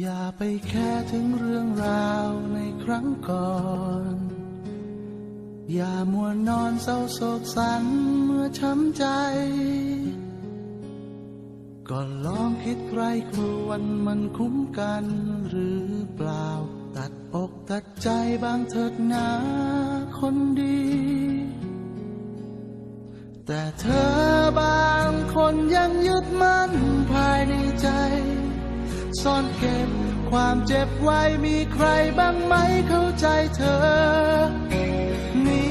อย่าไปแค่ถึงเรื่องราวในครั้งก่อน อย่ามัวนอนเศร้าโศกสันเมื่อช้ำใจก็ลองคิดใครครวนมันคุ้มกันหรือเปล่า ตัดอกตัดใจบางเถิดนาคนดี แต่เธอบางคนยังยึดมั่นภาน ซ่อนเก็บ ความเจ็บไว้มีใครบ้างไหมเข้าใจเธอมี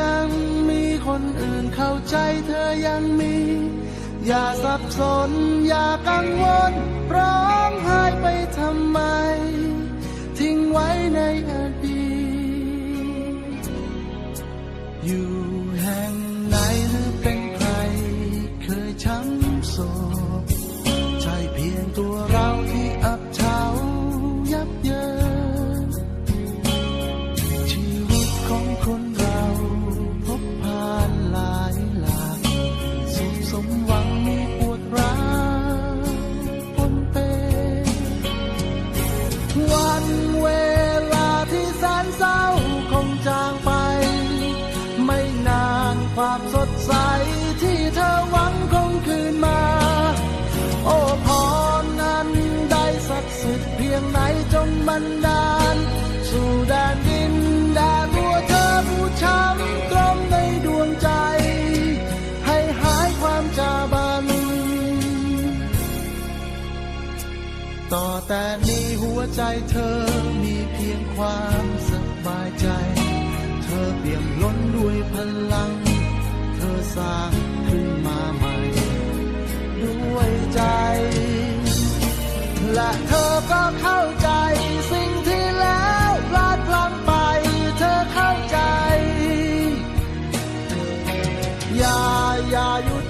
ยังมีคนอื่นเข้าใจเธอยังมี อย่าสับสน อย่ากังวล ร้องไห้ไปทำไม ทิ้งไว้ในอดีตอยู่แห่งไหน วันเวลาที่แสนเศร้าคงจางไป ไม่นานความสดใสที่เธอหวังคงคืนมา โอ้พรนั้นได้ศักดิ์สิทธิ์เพียงไหนจงบันดาลสู่แดนดี ต่อแต่นี้หัวใจเธอมีเพียงความสบายใจ เธอเปี่ยมล้นด้วยพลัง เธอสร้างขึ้นมาใหม่ ด้วยใจ และเธอก็เข้าใจสิ่งที่แล้วพลาดพลั้งไป เธอเข้าใจ อย่าอย่าอยู่